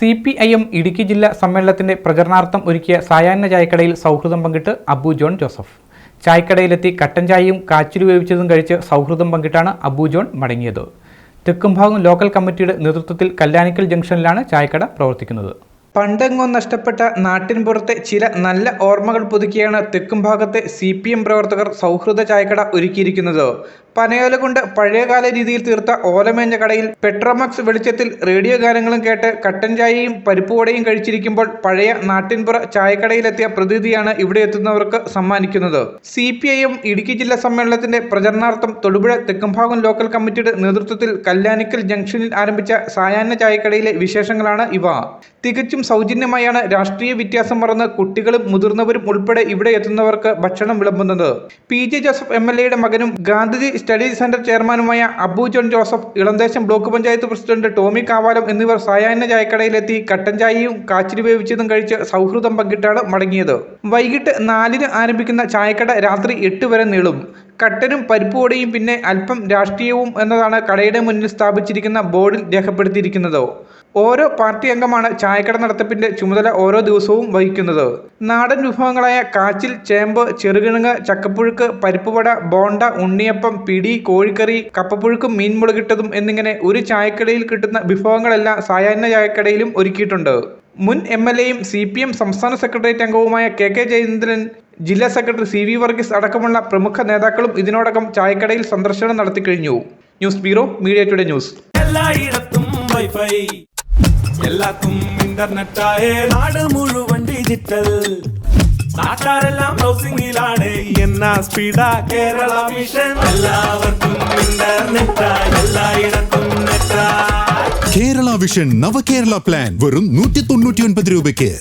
C P I M Idukki ജില്ലാ സമ്മേളനത്തിന്റെ പ്രചരണാർത്ഥം ഒരുക്കിയ സായാഹ്ന ചായക്കടയിൽ സൗഹൃദം പങ്കിട്ട് അബു ജോൺ ജോസഫ്. ചായക്കടയിലെത്തി കട്ടൻ ചായയും കാച്ചിലു വേവിച്ചതും കഴിച്ച് സൗഹൃദം പങ്കിട്ടാണ് അബു ജോൺ മടങ്ങിയത്. തെക്കുംഭാഗം ലോക്കൽ കമ്മിറ്റിയുടെ നേതൃത്വത്തിൽ കല്യാണിക്കൽ ജംഗ്ഷനിലാണ് ചായക്കട പ്രവർത്തിക്കുന്നത്. പണ്ടെങ്ങോ നഷ്ടപ്പെട്ട നാട്ടിൻപുറത്തെ ചില നല്ല ഓർമ്മകൾ പുതുക്കിയാണ് തെക്കും ഭാഗത്തെ സി പി എം പ്രവർത്തകർ സൗഹൃദ ചായക്കട ഒരുക്കിയിരിക്കുന്നത്. പനയോല കൊണ്ട് പഴയകാല രീതിയിൽ തീർത്ത ഓലമേഞ്ഞ കടയിൽ പെട്രോമാക്സ് വെളിച്ചത്തിൽ റേഡിയോ ഗാനങ്ങളും കേട്ട് കട്ടൻ ചായയും പരിപ്പുവടയും കഴിച്ചിരിക്കുമ്പോൾ പഴയ നാട്ടിൻപുറ ചായക്കടയിലെത്തിയ പ്രതീതിയാണ് ഇവിടെ എത്തുന്നവർക്ക് സമ്മാനിക്കുന്നത്. സി പി ഐ ഇടുക്കി ജില്ലാ സമ്മേളനത്തിന്റെ പ്രചരണാർത്ഥം തൊടുപുഴ തെക്കുംഭാഗം ലോക്കൽ കമ്മിറ്റിയുടെ നേതൃത്വത്തിൽ കല്യാണിക്കൽ ജംഗ്ഷനിൽ ആരംഭിച്ച സായാഹ്ന ചായക്കടയിലെ വിശേഷങ്ങളാണ് ഇവ. തികച്ചും സൗജന്യമായാണ് രാഷ്ട്രീയ വ്യത്യാസം മറന്ന് കുട്ടികളും മുതിർന്നവരും ഉൾപ്പെടെ ഇവിടെ എത്തുന്നവർക്ക് ഭക്ഷണം വിളമ്പുന്നത്. P J Joseph M L എയുടെ മകനും ഗാന്ധിജി സ്റ്റഡി സെന്റർ ചെയർമാനുമായ Abu John Joseph Ilanthesham block panchayat president Tommy Kavalam എന്നിവർ സായാഹ്ന ചായക്കടയിലെത്തി കട്ടൻ ചായയും കാച്ചിരി വേവിച്ചതും കഴിച്ച് സൗഹൃദം പങ്കിട്ടാണ് മടങ്ങിയത്. വൈകിട്ട് നാലിന് ആരംഭിക്കുന്ന ചായക്കട രാത്രി എട്ട് വരെ നീളും. കട്ടനും പരിപ്പുവടയും പിന്നെ അല്പം രാഷ്ട്രീയവും എന്നതാണ് കടയുടെ മുന്നിൽ സ്ഥാപിച്ചിരിക്കുന്ന ബോർഡിൽ രേഖപ്പെടുത്തിയിരിക്കുന്നത്. ഓരോ പാർട്ടി അംഗമാണ് ചായക്കട നടത്തിപ്പിന്റെ ചുമതല ഓരോ ദിവസവും വഹിക്കുന്നത്. നാടൻ വിഭവങ്ങളായ കാച്ചിൽ ചേമ്പ് ചെറുകിഴങ്ങ് ചക്കപ്പുഴുക്ക് പരിപ്പുവട ബോണ്ട ഉണ്ണിയപ്പം പിടി കോഴിക്കറി കപ്പപ്പുഴുക്കും മീൻ മുളകിട്ടതും എന്നിങ്ങനെ ഒരു ചായക്കടയിൽ കിട്ടുന്ന വിഭവങ്ങളെല്ലാം സായാഹ്ന ചായക്കടയിലും ഒരുക്കിയിട്ടുണ്ട്. മുൻ എം എൽ എയും സി പി എം സംസ്ഥാന സെക്രട്ടേറിയറ്റ് അംഗവുമായ കെ കെ ജയചന്ദ്രൻ ജില്ലാ സെക്രട്ടറി സി വി വർഗീസ് അടക്കമുള്ള പ്രമുഖ നേതാക്കളും ഇതിനോടകം ചായക്കടയിൽ സന്ദർശനം നടത്തി കഴിഞ്ഞു. News bureau media today news. എല്ലായിടത്തും വൈഫൈ. നാട് മുഴുവൻ ഡിജിറ്റൽ നാട്ടാരെല്ലാം ബ്രൗസിംഗിലാണ് എന്നാ സ്പീഡാ കേരള മിഷൻ എല്ലാവർക്കും ഇന്റർനെറ്റാ എല്ലായിടത്തും നെറ്റാ കേരള വിഷൻ നവകേരള പ്ലാൻ വെറും നൂറ്റി തൊണ്ണൂറ്റി ഒൻപത് രൂപയ്ക്ക്.